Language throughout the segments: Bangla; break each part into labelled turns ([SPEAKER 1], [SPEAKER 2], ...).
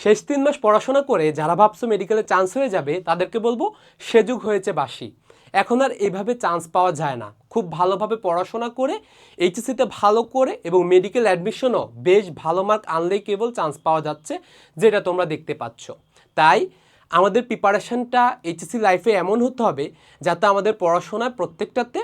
[SPEAKER 1] শেষ তিন মাস পড়াশোনা করে যারা ভাবছ মেডিকেলে চান্স হয়ে যাবে, তাদেরকে বলব সে যুগ হয়েছে বাসি। এখন আর এভাবে চান্স পাওয়া যায় না। খুব ভালোভাবে পড়াশোনা করে এইচএসসিতে ভালো করে এবং মেডিকেল অ্যাডমিশনও বেশ ভালো মার্ক আনলেই কেবল চান্স পাওয়া যাচ্ছে, যেটা তোমরা দেখতে পাচ্ছ। তাই আমাদের প্রিপারেশনটা এইচএসসি লাইফে এমন হতে হবে, যাতে আমাদের পড়াশোনায় প্রত্যেকটাতে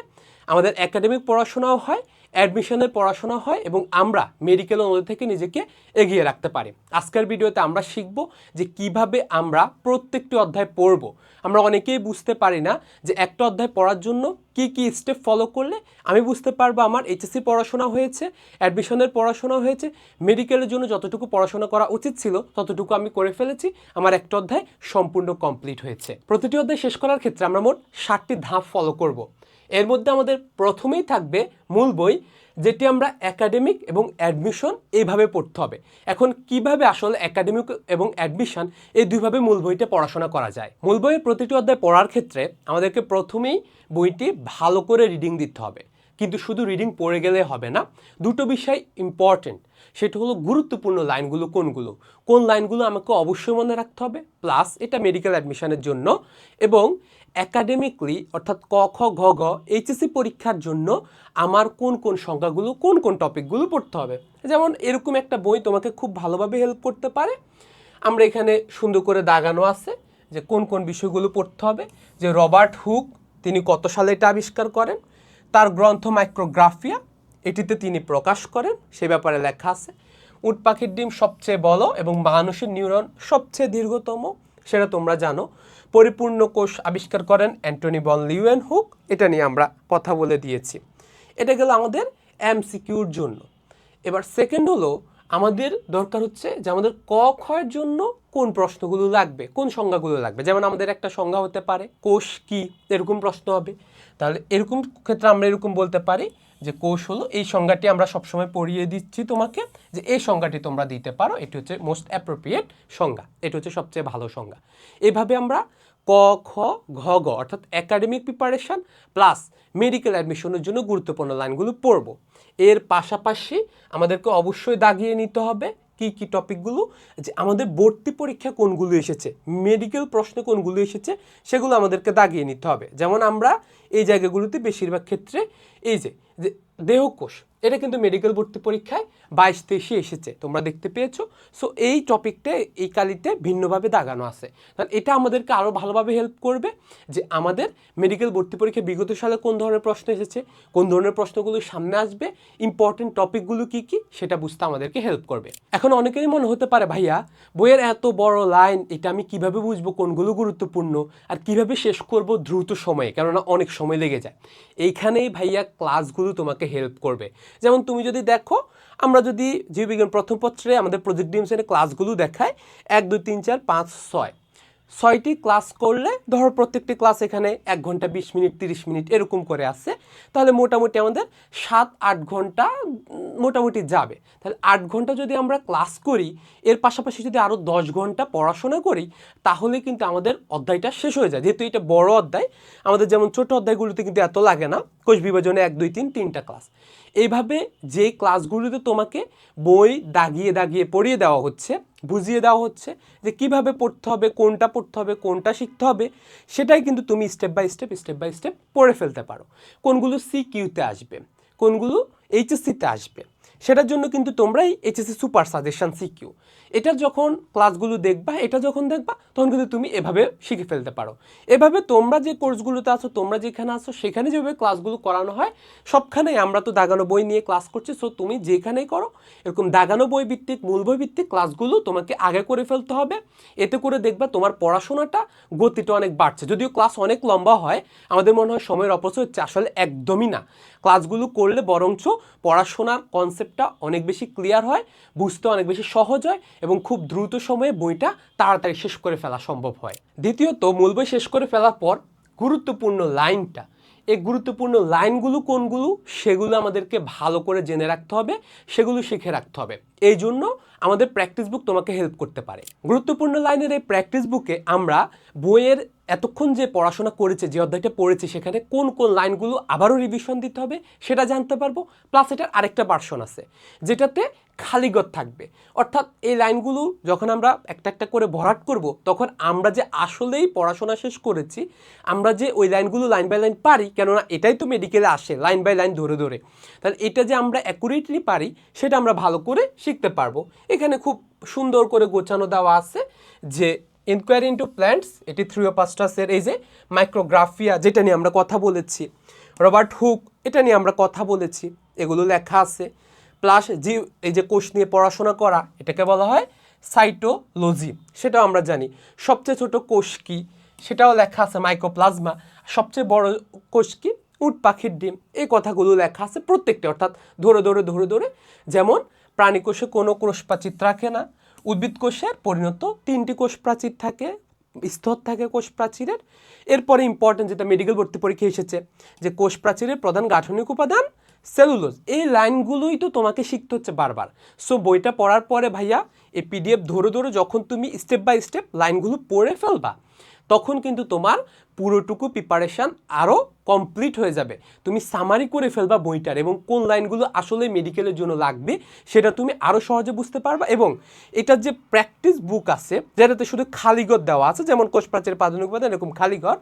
[SPEAKER 1] আমাদের একাডেমিক পড়াশোনাও হয় অ্যাডমিশনের পড়াশোনা হয় এবং আমরা মেডিকেল অনুরোধ থেকে নিজেকে এগিয়ে রাখতে পারি। আজকের ভিডিওতে আমরা শিখব যে কীভাবে আমরা প্রত্যেকটি অধ্যায় পড়ব। আমরা অনেকেই বুঝতে পারি না যে একটা অধ্যায় পড়ার জন্য কি কি স্টেপ ফলো করলে আমি বুঝতে পারব আমার এইচএসসি পড়াশোনা হয়েছে, অ্যাডমিশনের পড়াশোনা হয়েছে, মেডিকেলের জন্য যতটুকু পড়াশোনা করা উচিত ছিল ততটুকু আমি করে ফেলেছি, আমার একটা অধ্যায় সম্পূর্ণ কমপ্লিট হয়েছে। প্রতিটি অধ্যায় শেষ করার ক্ষেত্রে আমরা মোট ষাটটি ধাপ ফলো করব। এর মধ্যে আমাদের প্রথমেই থাকবে মূল বই, যেটি আমরা একাডেমিক এবং অ্যাডমিশন এইভাবে পড়তে হবে। এখন কীভাবে আসলে একাডেমিক এবং অ্যাডমিশন এই দুইভাবে মূল বইটা পড়াশোনা করা যায়? মূল বইয়ের প্রতিটি অধ্যায় পড়ার ক্ষেত্রে আমাদেরকে প্রথমেই বইটি ভালো করে রিডিং দিতে হবে। কিন্তু শুধু রিডিং পড়ে গেলে হবে না, দুটো বিষয় ইম্পর্টেন্ট সেটা হলো গুরুত্বপূর্ণ লাইনগুলো কোনগুলো? কোন লাইনগুলো আমাকে অবশ্যই মনে রাখতে হবে প্লাস এটা মেডিকেল অ্যাডমিশনের জন্য। এবং একাডেমিকলি অর্থাৎ ক, খ, ঘ ঘ এইচএসসি পরীক্ষার জন্য আমার কোন কোন সংখ্যাগুলো, কোন কোন টপিকগুলো পড়তে হবে। যেমন এরকম একটা বই তোমাকে খুব ভালোভাবে হেল্প করতে পারে। আমরা এখানে সুন্দর করে দাগানো আছে যে কোন কোন বিষয়গুলো পড়তে হবে। যে রবার্ট হুক, তিনি কত সালে এটা আবিষ্কার করেন? তার গ্রন্থ মাইক্রোগ্রাফিয়া, এটিতে তিনি প্রকাশ করেন, সে ব্যাপারে লেখা আছে। উট পাখির ডিম সবচেয়ে বড় এবং মানুষের নিউরন সবচেয়ে দীর্ঘতম, সেটা তোমরা জানো। পরিপূর্ণ কোষ আবিষ্কার করেন অ্যান্টনি বন লিউয়েন হুক। এটা নিয়ে আমরা কথা বলে দিয়েছি। এটা গেল আমাদের এমসিকিউর জন্য। এবার সেকেন্ড হলো, আমাদের দরকার হচ্ছে যে আমাদের ক ক্ষয়ের জন্য কোন প্রশ্নগুলো লাগবে, কোন সংজ্ঞাগুলো লাগবে। যেমন আমাদের একটা সংজ্ঞা হতে পারে, কোষ কি, এরকম প্রশ্ন হবে। তাহলে এরকম ক্ষেত্রে আমরা এরকম বলতে পারি যে কোষ হলো এই সংজ্ঞাটি আমরা সবসময় পড়িয়ে দিচ্ছি তোমাকে যে এই সংজ্ঞাটি তোমরা দিতে পারো। এটি হচ্ছে মোস্ট অ্যাপ্রোপ্রিয়েট সংজ্ঞা। এটি হচ্ছে সবচেয়ে ভালো সংজ্ঞা। এভাবে আমরা ক, খ, ঘ, গ, অর্থাৎ একাডেমিক প্রিপারেশন প্লাস মেডিকেল অ্যাডমিশনের জন্য গুরুত্বপূর্ণ লাইনগুলো পড়ব। এর পাশাপাশি আমাদেরকে অবশ্যই দাগিয়ে নিতে হবে কি কি টপিকগুলো, যে আমাদের ভর্তি পরীক্ষা কোনগুলো এসেছে মেডিকেল প্রশ্ন কোনগুলো এসেছে, সেগুলো আমাদেরকে দাগিয়ে নিতে হবে। যেমন আমরা এই জায়গাগুলোতে বেশিরভাগ ক্ষেত্রে এই যে যে দেহকোষ এটা কিন্তু মেডিকেল ভর্তি পরীক্ষায় বাইশ তেইশে এসেছে, তোমরা দেখতে পেয়েছ। সো এই টপিকটা এই কালিতে ভিন্নভাবে দাগানো আছে। তাহলে এটা আমাদেরকে আরও ভালোভাবে হেল্প করবে যে আমাদের মেডিকেল ভর্তি পরীক্ষায় বিগত সালে কোন ধরনের প্রশ্ন এসেছে, কোন ধরনের প্রশ্নগুলো সামনে আসবে ইম্পর্টেন্ট টপিকগুলো কি কি, সেটা বুঝতে আমাদেরকে হেল্প করবে। এখন অনেকেরই মনে হতে পারে, ভাইয়া, বইয়ের এত বড় লাইন এটা আমি কীভাবে বুঝব? কোনগুলো গুরুত্বপূর্ণ? আর কীভাবে শেষ করব দ্রুত সময়ে? কেননা অনেক সময় লেগে যায়। এইখানেই ভাইয়া ক্লাসগুলো তোমাকে হেল্প করবে। যেমন তুমি যদি দেখো, আমরা যদি জীববিজ্ঞান প্রথম পত্রে আমাদের প্রজেক্ট ডিমশনের ক্লাসগুলো দেখায় এক, দুই, তিন, চার, পাঁচ, ছয়। ছয়টি ক্লাস করলে, ধরো প্রত্যেকটি ক্লাস এখানে এক ঘণ্টা বিশ মিনিট, তিরিশ মিনিট এরকম করে আসছে তাহলে মোটামুটি আমাদের সাত, আট ঘণ্টা মোটামুটি যাবে। তাহলে আট ঘণ্টা যদি আমরা ক্লাস করি, এর পাশাপাশি যদি আরও দশ ঘণ্টা পড়াশোনা করি, তাহলে কিন্তু আমাদের অধ্যায়টা শেষ হয়ে যায়। যেহেতু এটা বড় অধ্যায়, আমাদের যেমন ছোট অধ্যায়গুলোতে কিন্তু এত লাগে না, কোষ বিভাজনে এক, দুই, তিন, তিনটা ক্লাস এইভাবে যে ক্লাসগুলোতে তোমাকে বই দাগিয়ে দাগিয়ে পড়িয়ে দেওয়া হচ্ছে, বুঝিয়ে দেওয়া হচ্ছে যে কীভাবে পড়তে হবে, কোনটা পড়তে হবে, কোনটা শিখতে হবে, সেটাই কিন্তু তুমি step by step step by step পড়ে ফেলতে পারো। কোনগুলো সি কিউতে আসবে, কোনগুলো এইচএসসিতে আসবে। সেটার জন্য কিন্তু তোমরাই এইচএসসি সুপার সাজেশন সিকিউ এটা যখন ক্লাসগুলো দেখবা, এটা যখন দেখবা, তখন কিন্তু তুমি এভাবে শিখে ফেলতে পারো। এভাবে তোমরা যে কোর্সগুলোতে আছো, তোমরা যেখানে আছো, সেখানে যেভাবে ক্লাসগুলো করানো হয় সবখানেই আমরা তো দাগানো বই নিয়ে ক্লাস করছি সো তুমি যেখানেই করো, এরকম দাগানো বই ভিত্তিক, মূল বই ভিত্তিক ক্লাসগুলো তোমাকে আগে করে ফেলতে হবে। এতে করে দেখবা তোমার পড়াশোনাটা গতিটা অনেক বাড়ছে। যদিও ক্লাস অনেক লম্বা হয়, আমাদের মনে হয় সময়ের অপচয় হচ্ছে আসলে একদমই না। ক্লাসগুলো করলে বরঞ্চ পড়াশোনার কনসেপ্টটা অনেক বেশি ক্লিয়ার হয়, বুঝতে অনেক বেশি সহজ হয় এবং খুব দ্রুত সময়ে বইটা তাড়াতাড়ি শেষ করে ফেলা সম্ভব হয়। দ্বিতীয়ত, মূল বই শেষ করে ফেলার পর গুরুত্বপূর্ণ লাইনটা। এই গুরুত্বপূর্ণ লাইনগুলো কোনগুলো? সেগুলো আমাদেরকে ভালো করে জেনে রাখতে হবে, সেগুলো শিখে রাখতে হবে। এই জন্য আমাদের প্র্যাকটিস বুক তোমাকে হেল্প করতে পারে। গুরুত্বপূর্ণ লাইনের এই প্র্যাকটিস বুকে আমরা বইয়ের এতক্ষণ যে পড়াশোনা করেছে, যে অধ্যায়টা পড়েছে, সেখানে কোন কোন লাইনগুলো আবারও রিভিশন দিতে হবে সেটা জানতে পারব। প্লাস এটার আরেকটা ভার্সন আছে, যেটাতে খালিগত থাকবে। অর্থাৎ এই লাইনগুলো যখন আমরা একটা একটা করে ভরাট করব, তখন আমরা যে আসলেই পড়াশোনা শেষ করেছি, আমরা যে ওই লাইনগুলো লাইন বাই লাইন পারি, কেননা এটাই তো মেডিকেলে আসে লাইন বাই লাইন ধরে ধরে। তাহলে এটা যে আমরা অ্যাকুরেটলি পারি, সেটা আমরা ভালো করে শিখতে পারব। এখানে খুব সুন্দর করে গোছানো দেওয়া আছে যে ইনকোয়ারি ইন্টু প্ল্যান্টস এটি থ্রিওপাস্টাসের এই যে মাইক্রোগ্রাফিয়া যেটা নিয়ে আমরা কথা বলেছি রবার্ট হুক এটা নিয়ে আমরা কথা বলেছি, এগুলো লেখা আছে। প্লাস যে এই যে কোষ নিয়ে পড়াশোনা করা, এটাকে বলা হয় সাইটোলজি সেটাও আমরা জানি। সবচেয়ে ছোট কোষ কি, সেটাও লেখা আছে মাইক্রোপ্লাজমা সবচেয়ে বড় কোষ কি, উট পাখির ডিম, এই কথাগুলো লেখা আছে প্রত্যেকটা, অর্থাৎ ধরে ধরে ধরে ধরে, যেমন প্রাণী কোষে কোনো কোষ প্রাচীর থাকে না। উদ্ভিদ কোষের পরিণত তিনটি কোষ প্রাচীর থাকে, স্তর থাকে কোষ প্রাচীরের। এরপরে ইম্পর্টেন্ট যেটা মেডিকেল ভর্তি পরীক্ষা এসেছে, যে কোষ প্রাচীরের প্রধান গাঠনিক উপাদান সেলুলোজ এই লাইনগুলোই তো তোমাকে শিখতে হচ্ছে বারবার। সো বইটা পড়ার পরে ভাইয়া, এই পিডিএফ ধরে ধরে যখন তুমি স্টেপ বাই স্টেপ লাইনগুলো পড়ে ফেলবা, তখন কিন্তু তোমার পুরোটুকু প্রিপারেশান আরও কমপ্লিট হয়ে যাবে। তুমি সামারি করে ফেলবা বইটার এবং কোন লাইনগুলো আসলে মেডিকেলের জন্য লাগবে সেটা তুমি আরও সহজে বুঝতে পারবা এবং এটার যে প্র্যাকটিস বুক আছে, যেটাতে শুধু খালিঘর দেওয়া আছে, যেমন কোষ প্রাচীর প্রাথমিক উপাদান এরকম খালিঘর,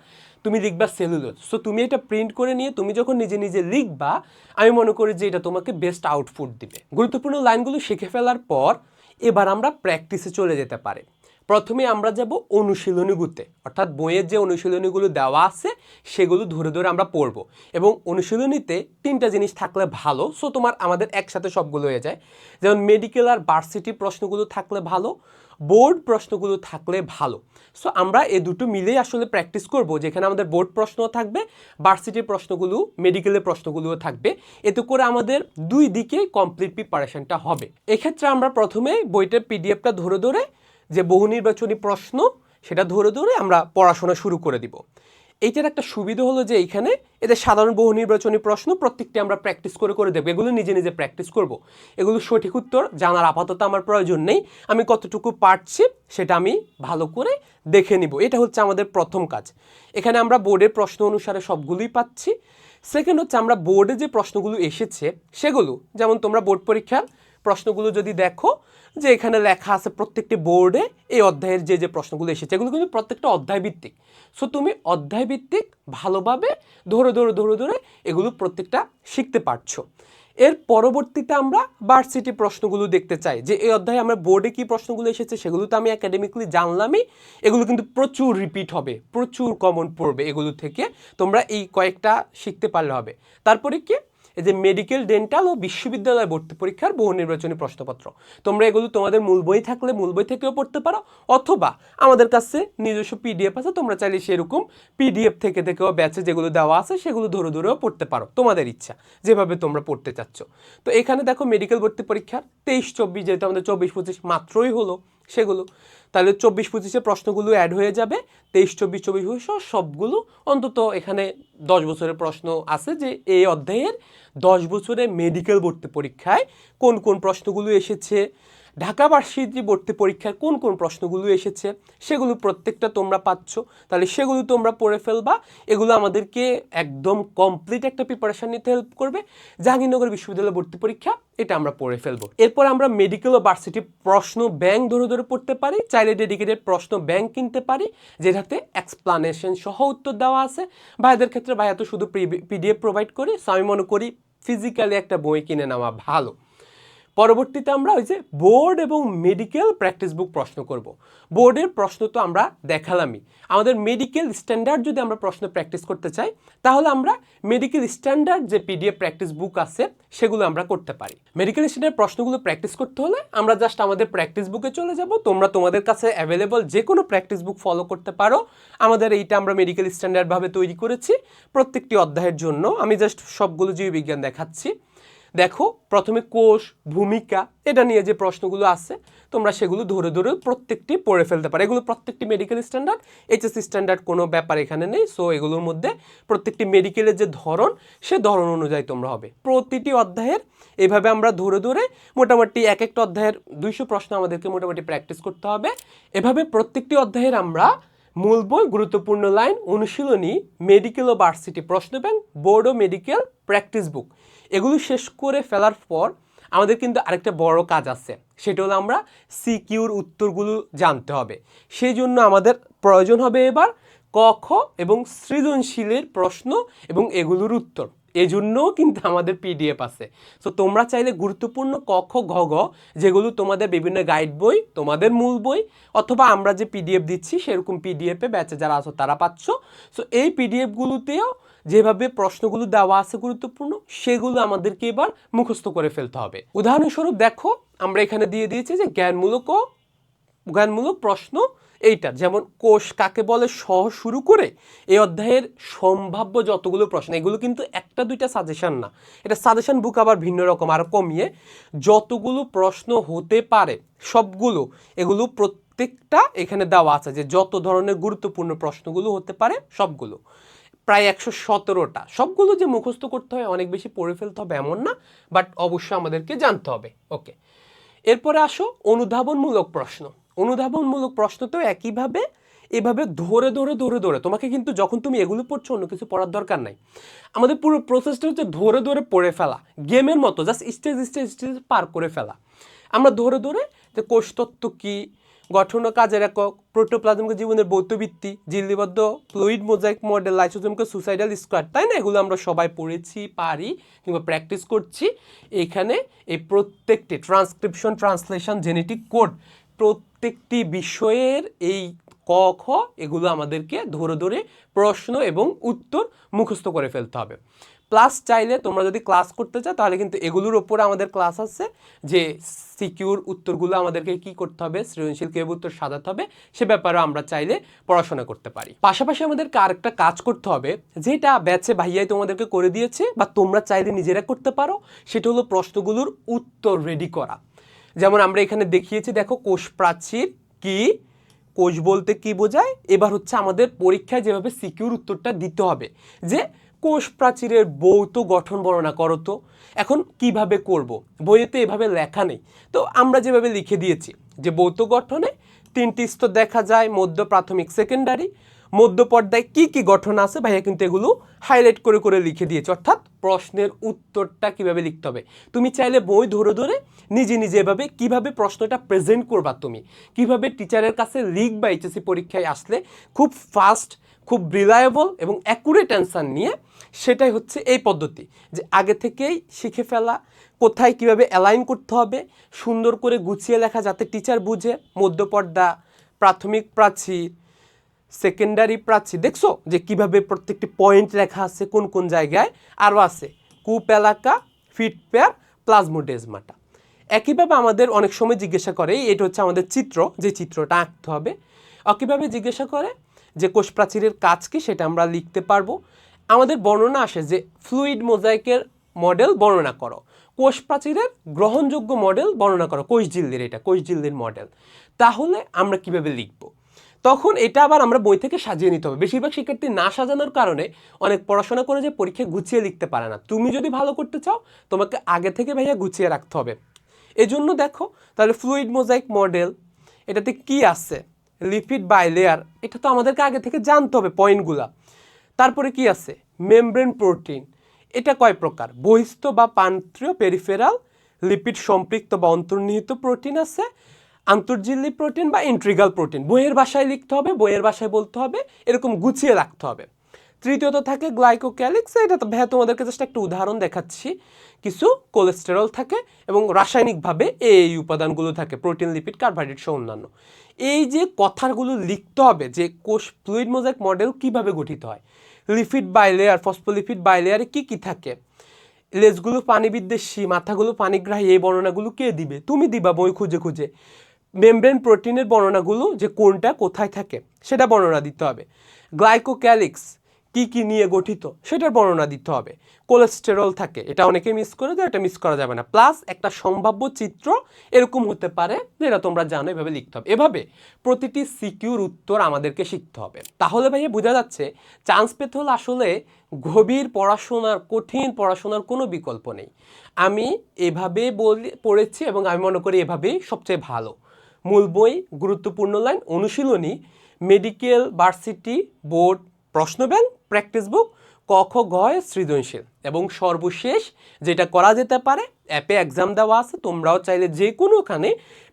[SPEAKER 1] তুমি লিখবা সেলুলোজ সো তুমি এটা প্রিন্ট করে নিয়ে তুমি যখন নিজে নিজে লিখবা, আমি মনে করি যে এটা তোমাকে বেস্ট আউটপুট দিবে। গুরুত্বপূর্ণ লাইনগুলো শিখে ফেলার পর এবার আমরা প্র্যাকটিসে চলে যেতে পারি। প্রথমে আমরা যাব অনুশীলনীগুলোতে অর্থাৎ বইয়ের যে অনুশীলনীগুলো দেওয়া আছে, সেগুলো ধরে ধরে আমরা পড়ব। এবং অনুশীলনীতে তিনটা জিনিস থাকলে ভালো সো তোমার আমাদের একসাথে সবগুলো হয়ে যায়। যেমন মেডিকেল আর ভার্সিটি প্রশ্নগুলো থাকলে ভালো বোর্ড প্রশ্নগুলো থাকলে ভালো। সো আমরা এ দুটো মিলেই আসলে প্র্যাকটিস করব, যেখানে আমাদের বোর্ড প্রশ্ন থাকবে ভার্সিটির প্রশ্নগুলো মেডিকেলের প্রশ্নগুলোও থাকবে। এতে করে আমাদের দুই দিকে কমপ্লিট প্রিপারেশনটা হবে। এক্ষেত্রে আমরা প্রথমে বইটার পিডিএফটা ধরে ধরে যে বহু নির্বাচনী প্রশ্ন, সেটা ধরে ধরে আমরা পড়াশোনা শুরু করে দিব। এইটার একটা সুবিধা হলো যে এইখানে এদের সাধারণ বহু নির্বাচনী প্রশ্ন প্রত্যেকটি আমরা প্র্যাকটিস করে করে দেবো। এগুলো নিজে নিজে প্র্যাকটিস করব। এগুলো সঠিক উত্তর জানার আপাতত আমার প্রয়োজন নেই। আমি কতটুকু পারছি সেটা আমি ভালো করে দেখে নিব। এটা হচ্ছে আমাদের প্রথম কাজ। এখানে আমরা বোর্ডের প্রশ্ন অনুসারে সবগুলোই পাচ্ছি। সেকেন্ড হচ্ছে আমরা বোর্ডে যে প্রশ্নগুলো এসেছে, সেগুলো, যেমন তোমরা বোর্ড পরীক্ষার প্রশ্নগুলো যদি দেখো, যে এখানে লেখা আছে প্রত্যেকটি বোর্ডে এই অধ্যায়ের যে যে প্রশ্নগুলো এসেছে, এগুলো কিন্তু প্রত্যেকটা অধ্যায় ভিত্তিক সো তুমি অধ্যায় ভিত্তিক ভালোভাবে ধরে ধরে ধরে ধরে এগুলো প্রত্যেকটা শিখতে পারছ। এর পরবর্তীতে আমরা ভার্সিটি প্রশ্নগুলো দেখতে চাই, যে এই অধ্যায়ে আমরা বোর্ডে কি প্রশ্নগুলো এসেছে সেগুলো তো আমি একাডেমিকলি জানলামই। এগুলো কিন্তু প্রচুর রিপিট হবে, প্রচুর কমন পড়বে এগুলো থেকে, তোমরা এই কয়েকটা শিখতে পারলে হবে। তারপরে কি? এই যে মেডিকেল ডেন্টাল ও বিশ্ববিদ্যালয় ভর্তি পরীক্ষার বহু নির্বাচনী প্রশ্নপত্র। তোমরা এগুলো তোমাদের মূল বই থাকলে মূল বই থেকেও পড়তে পারো, অথবা আমাদের কাছে নিজস্ব পিডিএফ আছে, তোমরা চাইলে সেরকম পিডিএফ থেকে থেকেও ব্যাচে যেগুলো দেওয়া আছে, সেগুলো ধরে ধরেও পড়তে পারো, তোমাদের ইচ্ছা, যেভাবে তোমরা পড়তে চাচ্ছ। তো এখানে দেখো মেডিকেল ভর্তি পরীক্ষার তেইশ, চব্বিশ, যেহেতু আমাদের চব্বিশ, পঁচিশ মাত্রই হলো সেগুলো। তাহলে চব্বিশ পঁচিশে প্রশ্নগুলো অ্যাড হয়ে যাবে। তেইশ, চব্বিশ চব্বিশ পঁচিশ সবগুলো অন্তত এখানে দশ বছরের প্রশ্ন আছে যে এই অধ্যায়ের দশ বছরে মেডিকেল ভর্তি পরীক্ষায় কোন কোন প্রশ্নগুলো এসেছে? ঢাকা ভার্সিটি ভর্তি পরীক্ষায় কোন কোন প্রশ্নগুলো এসেছে, সেগুলো প্রত্যেকটা তোমরা পাচ্ছ। তাহলে সেগুলো তোমরা পড়ে ফেলবা। এগুলো আমাদেরকে একদম কমপ্লিট একটা প্রিপারেশান নিতে হেল্প করবে। জাহাঙ্গীরনগর বিশ্ববিদ্যালয় ভর্তি পরীক্ষা, এটা আমরা পড়ে ফেলব। এরপর আমরা মেডিকেল ও ভার্সিটি প্রশ্ন ব্যাংক ধরে ধরে পড়তে পারি, চাইলে ডেডিকেটেড প্রশ্ন ব্যাংক কিনতে পারি, যেটাতে এক্সপ্লানেশন সহ উত্তর দেওয়া আছে। ভাইদের ক্ষেত্রে ভাইয়া তো শুধু পিডিএফ প্রোভাইড করি সো আমি মনে করি ফিজিক্যালি একটা বই কিনে নেওয়া ভালো। পরবর্তীতে আমরা ওই যে বোর্ড এবং মেডিকেল প্র্যাকটিস বুক প্রশ্ন করব। বোর্ডের প্রশ্ন তো আমরা দেখালামই। আমাদের মেডিকেল স্ট্যান্ডার্ড যদি আমরা প্রশ্ন প্র্যাকটিস করতে চাই, তাহলে আমরা মেডিকেল স্ট্যান্ডার্ড যে পিডিএফ প্র্যাকটিস বুক আছে, সেগুলো আমরা করতে পারি। মেডিকেল স্ট্যান্ডার্ড প্রশ্নগুলো প্র্যাকটিস করতে হলে আমরা জাস্ট আমাদের প্র্যাকটিস বুকে চলে যাব। তোমরা তোমাদের কাছে অ্যাভেলেবল যে কোনো প্র্যাকটিস বুক ফলো করতে পারো। আমাদের এইটা আমরা মেডিকেল স্ট্যান্ডার্ডভাবে তৈরি করেছি প্রত্যেকটি অধ্যায়ের জন্য। আমি জাস্ট সবগুলো জীববিজ্ঞান দেখাচ্ছি। দেখো, প্রথমে কোষ, ভূমিকা, এটা নিয়ে যে প্রশ্নগুলো আছে, তোমরা সেগুলো ধরে ধরে প্রত্যেকটি পড়ে ফেলতে পারো। এগুলো প্রত্যেকটি মেডিকেল স্ট্যান্ডার্ড এইচএসসি স্ট্যান্ডার্ড কোনো ব্যাপার এখানে নেই সো এগুলোর মধ্যে প্রত্যেকটি মেডিকেলের যে ধরন, সে ধরন অনুযায়ী তোমরা হবে। প্রতিটি অধ্যায়ের, এভাবে আমরা ধরে ধরে মোটামুটি এক একটা অধ্যায়ের দুইশো প্রশ্ন আমাদেরকে মোটামুটি প্র্যাকটিস করতে হবে। এভাবে প্রত্যেকটি অধ্যায়ের আমরা মূল বই, গুরুত্বপূর্ণ লাইন অনুশীলনী মেডিকেল ও ভার্সিটি প্রশ্ন ব্যাংক বোর্ড ও মেডিকেল প্র্যাকটিস বুক এগুলো শেষ করে ফেলার পর আমাদের কিন্তু আরেকটা বড় কাজ আছে। সেটা হলো আমরা সিকিউর উত্তরগুলো জানতে হবে। সেই জন্য আমাদের প্রয়োজন হবে এবার ক, খ এবং সৃজনশীলের প্রশ্ন এবং এগুলোর উত্তর। এই জন্যও কিন্তু আমাদের পিডিএফ আছে। সো তোমরা চাইলে গুরুত্বপূর্ণ ক, খ, ঘ গ যেগুলো তোমাদের বিভিন্ন গাইড বই, তোমাদের মূল বই অথবা আমরা যে পিডিএফ দিচ্ছি সেরকম পিডিএফে ব্যাচে যারা আছো তারা পাচ্ছ। সো এই পিডিএফগুলোতেও যেভাবে প্রশ্নগুলো দেওয়া আছে গুরুত্বপূর্ণ, সেগুলো আমাদেরকে এবার মুখস্থ করে ফেলতে হবে। উদাহরণস্বরূপ দেখো, আমরা এখানে দিয়ে দিয়েছি যে জ্ঞানমূলক জ্ঞানমূলক প্রশ্ন এইটা, যেমন কোষ কাকে বলে, সহ শুরু করে এই অধ্যায়ের সম্ভাব্য যতগুলো প্রশ্ন, এগুলো কিন্তু একটা দুইটা সাজেশান না। এটা সাজেশান বুক আবার ভিন্ন রকম আরও কমিয়ে যতগুলো প্রশ্ন হতে পারে, সবগুলো, এগুলো প্রত্যেকটা এখানে দেওয়া আছে যে যত ধরনের গুরুত্বপূর্ণ প্রশ্নগুলো হতে পারে, সবগুলো। প্রায় একশো সতেরোটা। সবগুলো যে মুখস্থ করতে হয়, অনেক বেশি পড়ে ফেলতে হবে এমন না বাট অবশ্যই আমাদেরকে জানতে হবে। ওকে এরপরে আসো, অনুধাবনমূলক প্রশ্ন। অনুধাবনমূলক প্রশ্ন তো একইভাবে, এভাবে ধরে ধরে ধরে ধরে। তোমাকে কিন্তু যখন তুমি এগুলো পড়ছো, অন্য কিছু পড়ার দরকার নাই। আমাদের পুরো প্রসেসটা হচ্ছে ধরে ধরে পড়ে ফেলা। গেমের মতো জাস্ট স্টেজ স্টেজ স্টেজ পার করে ফেলা। আমরা ধরে ধরে যে কোষতত্ত্ব কী গঠন ও কাজের একক প্রোটোপ্লাজমকে জীবনের বৌদ্ধভিত্তি জিল্লিবদ্ধ ফ্লুইড মোজাইক মডেল লাইসোজমকে সুসাইডাল স্কোয়াড তাই না? এগুলো আমরা সবাই পড়েছি, পারি কিংবা প্র্যাকটিস করছি। এখানে এই প্রত্যেকটি ট্রান্সক্রিপশন ট্রান্সলেশন জেনেটিক কোড প্রত্যেকটি বিষয়ের এই ক, খ এগুলো আমাদেরকে ধরে ধরে প্রশ্ন এবং উত্তর মুখস্থ করে ফেলতে হবে। প্লাস চাইলে তোমরা যদি ক্লাস করতে চাও, তাহলে কিন্তু এগুলোর ওপরে আমাদের ক্লাস আছে যে সিকিউর উত্তরগুলো আমাদেরকে কি করতে হবে, সৃজনশীল কীভাবে উত্তর সাজাতে হবে, সে ব্যাপারে আমরা চাইলে পড়াশোনা করতে পারি। পাশাপাশি আমাদেরকে আরেকটা কাজ করতে হবে, যেটা ব্যাচে ভাইয়াই তোমাদেরকে করে দিয়েছে বা তোমরা চাইলে নিজেরা করতে পারো, সেটা হলো প্রশ্নগুলোর উত্তর রেডি করা। যেমন আমরা এখানে দেখিয়েছি, দেখো কোষ প্রাচীর কি, কোষ বলতে কি বোঝায়, এবার হচ্ছে আমাদের পরীক্ষায় যেভাবে সিকিউর উত্তরটা দিতে হবে, যে কোষ প্রাচীরের ভৌত গঠন বর্ণনা করো তো। এখন কীভাবে করব? বইয়েতে এভাবে লেখা নেই। তো আমরা যেভাবে লিখে দিয়েছি, যে ভৌত গঠনে তিনটি স্তর দেখা যায়, মধ্য, প্রাথমিক, সেকেন্ডারি। মধ্য পর্দায় কী কী গঠন আছে? ভাইয়া কিন্তু এগুলো হাইলাইট করে করে লিখে দিয়েছে। অর্থাৎ প্রশ্নের উত্তরটা কীভাবে লিখতে হবে? তুমি চাইলে বই ধরে ধরে নিজে নিজে এভাবে কীভাবে প্রশ্নটা প্রেজেন্ট করবা তুমি? কীভাবে টিচারের কাছে লিখবা এইচএসসি পরীক্ষায় আসলে খুব ফাস্ট খুব রিলায়েবল এবং অ্যাকুরেট অ্যান্সার নিয়ে সেটাই হচ্ছে এই পদ্ধতি যে আগে থেকেই শিখে ফেলা, কোথায় কীভাবে অ্যালাইন করতে হবে, সুন্দর করে গুছিয়ে লেখা যাতে টিচার বুঝে, মধ্যপর্দা, প্রাথমিক প্রাচীর সেকেন্ডারি প্রাচীর দেখছ যে কীভাবে প্রত্যেকটি পয়েন্ট লেখা আছে, কোন কোন জায়গায় আরও আছে। কূপ এলাকা ফিট পেয়ার প্লাজমোডেজমাটা একইভাবে আমাদের অনেক সময় জিজ্ঞাসা করে এটা হচ্ছে আমাদের চিত্র, যে চিত্রটা আঁকতে হবে। একইভাবে জিজ্ঞাসা করে যে কোষ প্রাচীরের কাজ কি সেটা আমরা লিখতে পারব। আমাদের বর্ণনা আসে যে ফ্লুইড মোজাইকের মডেল বর্ণনা করো। কোষ প্রাচীরের গ্রহণযোগ্য মডেল বর্ণনা করো, কোষ জিল্লির এটা, কোষ জিল্লির মডেল তাহলে আমরা কীভাবে লিখব? তখন এটা আবার আমরা বই থেকে সাজিয়ে নিতে হবে। বেশিরভাগ শিক্ষার্থী না সাজানোর কারণে অনেক পড়াশোনা করে যে পরীক্ষায় গুছিয়ে লিখতে পারে না। তুমি যদি ভালো করতে চাও, তোমাকে আগে থেকে ভাইয়া গুছিয়ে রাখতে হবে। এজন্য দেখো, তাহলে ফ্লুইড মোজাইক মডেল এটাতে কি আছে? লিপিড বাই লেয়ার, এটা তো আমাদেরকে আগে থেকে জানতে হবে পয়েন্টগুলা। তারপরে কি আছে? মেমব্রেন প্রোটিন, এটা কয় প্রকার? বহিস্থ বা পান্ত্রীয় পেরিফেরাল, লিপিড সম্পৃক্ত বা অন্তর্নিহিত প্রোটিন আছে, আন্তর্জিল্লি প্রোটিন বা ইন্ট্রিগাল প্রোটিন। বইয়ের ভাষায় লিখতে হবে, বইয়ের ভাষায় বলতে হবে, এরকম গুছিয়ে রাখতে হবে। তৃতীয়ত থাকে গ্লাইকোক্যালিক্স, এটা তো ভাইয়া তোমাদেরকে জাস্ট একটা উদাহরণ দেখাচ্ছি। কিছু কোলেস্টেরল থাকে এবং রাসায়নিকভাবে এই উপাদানগুলো থাকে প্রোটিন লিপিড কার্বোহাইড্রেট সহ অন্যান্য। এই যে কথাগুলো লিখতে হবে যে কোষ ফ্লুইড মোজাইক মডেল কীভাবে গঠিত হয় লিপিড বাইলেয়ার ফসফোলিপিড বাইলেয়ারে কি কি থাকে, লেজগুলো পানি বিদ্বেষী মাথাগুলো পানিগ্রাহী, এই বর্ণনাগুলো কে দিবে? তুমি দিবা বই খুঁজে খুঁজে। মেমব্রেন প্রোটিনের বর্ণনাগুলো যে কোনটা, কোথায় থাকে, সেটা বর্ণনা দিতে হবে। গ্লাইকোক্যালিক্স কি কি নিয়ে গঠিত সেটার বর্ণনা দিতে হবে। কোলেস্টেরল থাকে, এটা অনেকে মিস করে দেয় এটা মিস করা যাবে না। প্লাস একটা সম্ভাব্য চিত্র এরকম হতে পারে যেটা তোমরা জানো, এভাবে লিখতে হবে। এভাবে প্রতিটি সিকিউর উত্তর আমাদেরকে শিখতে হবে। তাহলে ভাইয়া বোঝা যাচ্ছে চান্স পেতে হলে আসলে গভীর পড়াশোনার, কঠিন পড়াশোনার কোনো বিকল্প নেই। আমি এভাবে বলি, পড়েছি এবং আমি মনে করি এভাবেই সবচেয়ে ভালো। মূল বই, গুরুত্বপূর্ণ লাইন অনুশীলনী মেডিকেল ভার্সিটি বোর্ড প্রশ্ন প্র্যাকটিস বুক ক খ গ এ সৃজনশীল এবং সর্বশেষ যেটা করা যেতে পারে অ্যাপে এক্সাম দেওয়া আছে, তোমরাও চাইলে যে কোনোখানে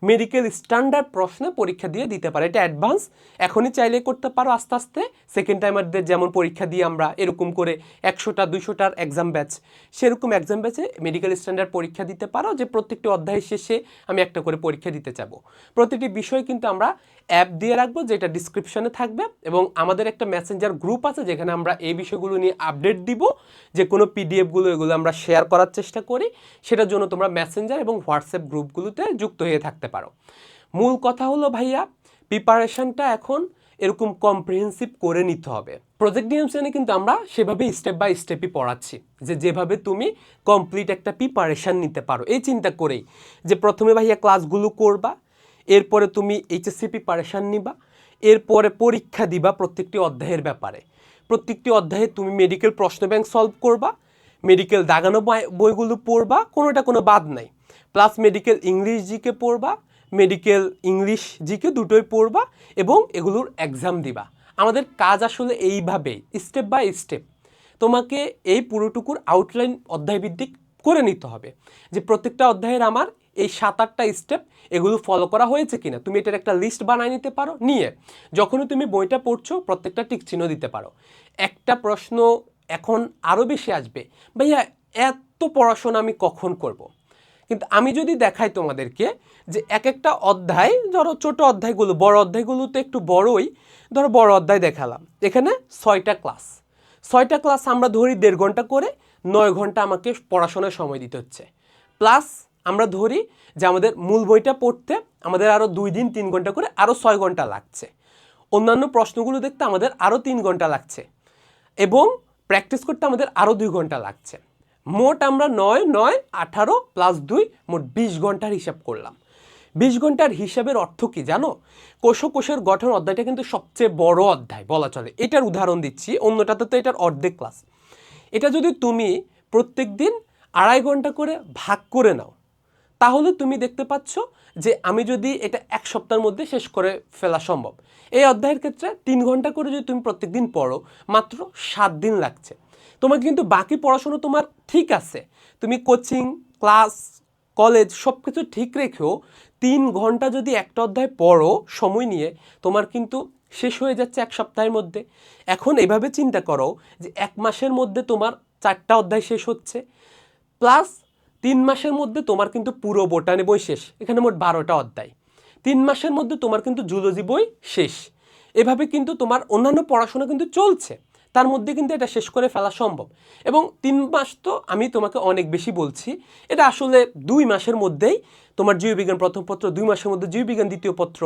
[SPEAKER 1] মেডিকেল স্ট্যান্ডার্ড প্রশ্নে পরীক্ষা দিয়ে দিতে পারো। এটা অ্যাডভান্স এখনই চাইলে করতে পারো আস্তে আস্তে। সেকেন্ড টাইমারদের যেমন পরীক্ষা দিয়ে আমরা এরকম করে একশোটা, দুইশোটার এক্সাম ব্যাচ সেরকম এক্সাম ব্যাচে মেডিকেল স্ট্যান্ডার্ড পরীক্ষা দিতে পারো যে প্রত্যেকটি অধ্যায় শেষে আমি একটা করে পরীক্ষা দিতে যাব প্রতিটি বিষয় কিন্তু আমরা অ্যাপ দিয়ে রাখব যেটা ডিসক্রিপশনে থাকবে এবং আমাদের একটা মেসেঞ্জার গ্রুপ আছে যেখানে আমরা এই বিষয়গুলো নিয়ে আপডেট দিব। যে কোনো পিডিএফগুলো এগুলো আমরা শেয়ার করার চেষ্টা করি। সেটার জন্য তোমরা মেসেঞ্জার এবং হোয়াটসঅ্যাপ গ্রুপগুলোতে যুক্ত হয়ে থাকতে পারো। মূল কথা হলো ভাইয়া প্রিপারেশনটা এখন এরকম কম্প্রিহেন্সিভ করে নিতে হবে। প্রজেক্ট ডিএমসিএনে কিন্তু আমরা সেভাবে স্টেপ বাই স্টেপই পড়াচ্ছি যে যেভাবে তুমি কমপ্লিট একটা প্রিপারেশন নিতে পারো। এই চিন্তা করেই যে প্রথমে ভাইয়া ক্লাসগুলো করবা, এরপরে তুমি এইচএসসি প্রিপারেশান নিবা, এরপরে পরীক্ষা দিবা প্রত্যেকটি অধ্যায়ের ব্যাপারে। প্রত্যেকটি অধ্যায়ে তুমি মেডিকেল প্রশ্ন ব্যাংক সলভ করবা মেডিকেল দাগানো বইগুলো পড়বা, কোনোটা কোনো বাদ নাই। প্লাস মেডিকেল ইংলিশ জিকে পড়বা মেডিকেল ইংলিশ জিকে দুটোই পড়বা এবং এগুলোর এক্সাম দিবা। আমাদের কাজ আসলে এইভাবেই স্টেপ বাই স্টেপ তোমাকে এই পুরোটুকুর আউটলাইন অধ্যায়ভিত্তিক করে নিতে হবে। যে প্রত্যেকটা অধ্যায়ের আমার এই সাত আটটা স্টেপ এগুলো ফলো করা হয়েছে কিনা, তুমি এটার একটা লিস্ট বানিয়ে নিতে পারো, নিয়ে যখনই তুমি বইটা পড়ছো, প্রত্যেকটা টিক চিহ্ন দিতে পারো। একটা প্রশ্ন এখন আরও বেশি আসবে। ভাইয়া, এত পড়াশোনা আমি কখন করব। কিন্তু আমি যদি দেখাই তোমাদেরকে যে এক একটা অধ্যায়, ধরো ছোট অধ্যায়গুলো, বড় অধ্যায়গুলো তো একটু বড়ই, ধরো বড় অধ্যায় দেখালাম। এখানে ছয়টা ক্লাস। ছয়টা ক্লাস আমরা ধরি দেড় ঘণ্টা করে, নয় ঘণ্টা আমাকে পড়াশোনায় সময় দিতে হচ্ছে। প্লাস আমরা ধরি যে আমাদের মূল বইটা পড়তে আমাদের আরও দুই দিন, তিন ঘণ্টা করে আরও ছয় ঘণ্টা লাগছে। অন্যান্য প্রশ্নগুলো দেখতে আমাদের আরও তিন ঘণ্টা লাগছে। এবং প্র্যাকটিস করতে আমাদের আরও দুই ঘণ্টা লাগছে। মোট আমরা নয় নয়, আঠারো প্লাস দুই, মোট বিশ ঘণ্টার হিসাব করলাম। বিশ ঘণ্টার হিসাবের অর্থ কি জানো? কোষকোষের গঠন অধ্যায়টা কিন্তু সবচেয়ে বড় অধ্যায়, বলা চলে। এটার উদাহরণ দিচ্ছি, অন্যটাতে তো এটার অর্ধেক ক্লাস এটা যদি তুমি প্রত্যেক দিন আড়াই ঘণ্টা করে ভাগ করে নাও তাহলে তুমি দেখতে পাচ্ছ যে আমি যদি এটা এক সপ্তাহের মধ্যে শেষ করে ফেলা সম্ভব। এই অধ্যায়ের ক্ষেত্রে তিন ঘণ্টা করে যদি তুমি প্রত্যেকদিন পড়ো, মাত্র সাত দিন লাগছে। তোমার কিন্তু বাকি পড়াশুনো তোমার ঠিক আছে। তুমি কোচিং, ক্লাস, কলেজ সব কিছু ঠিক রেখেও তিন ঘণ্টা যদি একটা অধ্যায় পড়ো সময় নিয়ে, তোমার কিন্তু শেষ হয়ে যাচ্ছে এক সপ্তাহের মধ্যে। এখন এভাবে চিন্তা করো যে এক মাসের মধ্যে তোমার চারটা অধ্যায় শেষ হচ্ছে। প্লাস তিন মাসের মধ্যে তোমার কিন্তু পুরো বোটানি বই শেষ। এখানে মোট বারোটা অধ্যায়। তিন মাসের মধ্যে তোমার কিন্তু জুলজি বই শেষ। এভাবে কিন্তু তোমার অন্যান্য পড়াশোনা কিন্তু চলছে। তার মধ্যে কিন্তু এটা শেষ করে ফেলা সম্ভব। এবং তিন মাস তো আমি তোমাকে অনেক বেশি বলছি। এটা আসলে দুই মাসের মধ্যেই তোমার জীববিজ্ঞান প্রথম পত্র দুই মাসের মধ্যে জীববিজ্ঞান দ্বিতীয় পত্র,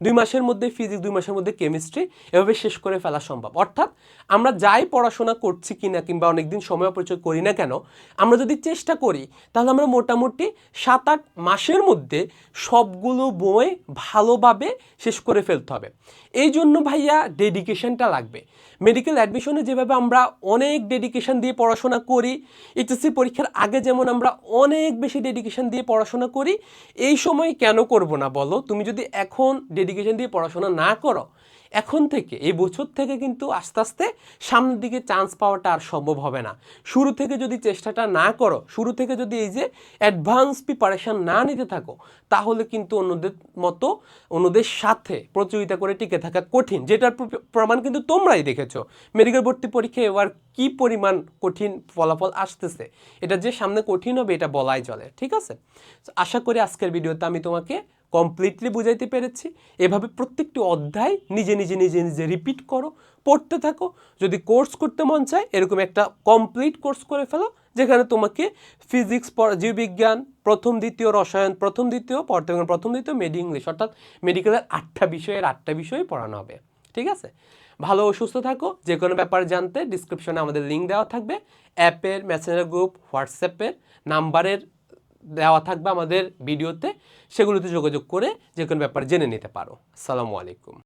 [SPEAKER 1] দুই মাসের মধ্যে ফিজিক্স দুই মাসের মধ্যে কেমিস্ট্রি এভাবে শেষ করে ফেলা সম্ভব। অর্থাৎ আমরা যাই পড়াশোনা করছি কি না কিংবা অনেকদিন সময় অপরিচয় করি না কেন, আমরা যদি চেষ্টা করি, তাহলে আমরা মোটামুটি সাত আট মাসের মধ্যে সবগুলো বই ভালোভাবে শেষ করে ফেলতে হবে। এই জন্য ভাইয়া ডেডিকেশনটা লাগবে। মেডিকেল অ্যাডমিশনে যেভাবে আমরা অনেক ডেডিকেশন দিয়ে পড়াশোনা করি এইচএসসি পরীক্ষার আগে যেমন আমরা অনেক বেশি ডেডিকেশন দিয়ে পড়াশোনা করি এই সময় কেন করব না বলো? তুমি যদি এখন ডেডিকেশন দিয়ে পড়াশোনা না করো এখন থেকে, এই বছর থেকে কিন্তু আস্তে আস্তে সামনের দিকে চান্স পাওয়াটা আর সম্ভব হবে না। শুরু থেকে যদি চেষ্টাটা না করো, শুরু থেকে যদি এই যে অ্যাডভান্স প্রিপারেশন না নিতে থাকো, তাহলে কিন্তু অন্যদের মতো, অন্যদের সাথে প্রতিযোগিতা করে টিকে থাকা কঠিন, যেটার প্রমাণ কিন্তু তোমরাই দেখেছ। মেডিকেল ভর্তি পরীক্ষায় এবার কি পরিমাণ কঠিন ফলাফল আসতেছে, এটা যে সামনে কঠিন হবে এটা বলাই চলে, ঠিক আছে? আশা করি আজকের ভিডিওতে আমি তোমাকে কমপ্লিটলি বুঝাইতে পেরেছি। এভাবে প্রত্যেকটি অধ্যায় নিজে নিজে নিজে নিজে রিপিট করো, পড়তে থাকো। যদি কোর্স করতে মন চায়, এরকম একটা কমপ্লিট কোর্স করে ফেলো, যেখানে তোমাকে ফিজিক্স জীববিজ্ঞান, প্রথম, দ্বিতীয়, রসায়ন, প্রথম, দ্বিতীয় পদার্থবিজ্ঞান প্রথম, দ্বিতীয় মেডি ইংলিশ অর্থাৎ মেডিকেলের আটটা বিষয়ের আটটা বিষয়ে পড়ানো হবে। ঠিক আছে? ভালো ও সুস্থ থাকো, যে কোনো ব্যাপার জানতে ডিসক্রিপশনে আমাদের লিঙ্ক দেওয়া থাকবে। অ্যাপের মেসেঞ্জার গ্রুপ হোয়াটসঅ্যাপের, নাম্বারের দেওয়া থাকবে আমাদের ভিডিওতে, সেগুলোতে যোগাযোগ করে যে কোনো ব্যাপার জেনে নিতে পারো। আসসালামু আলাইকুম।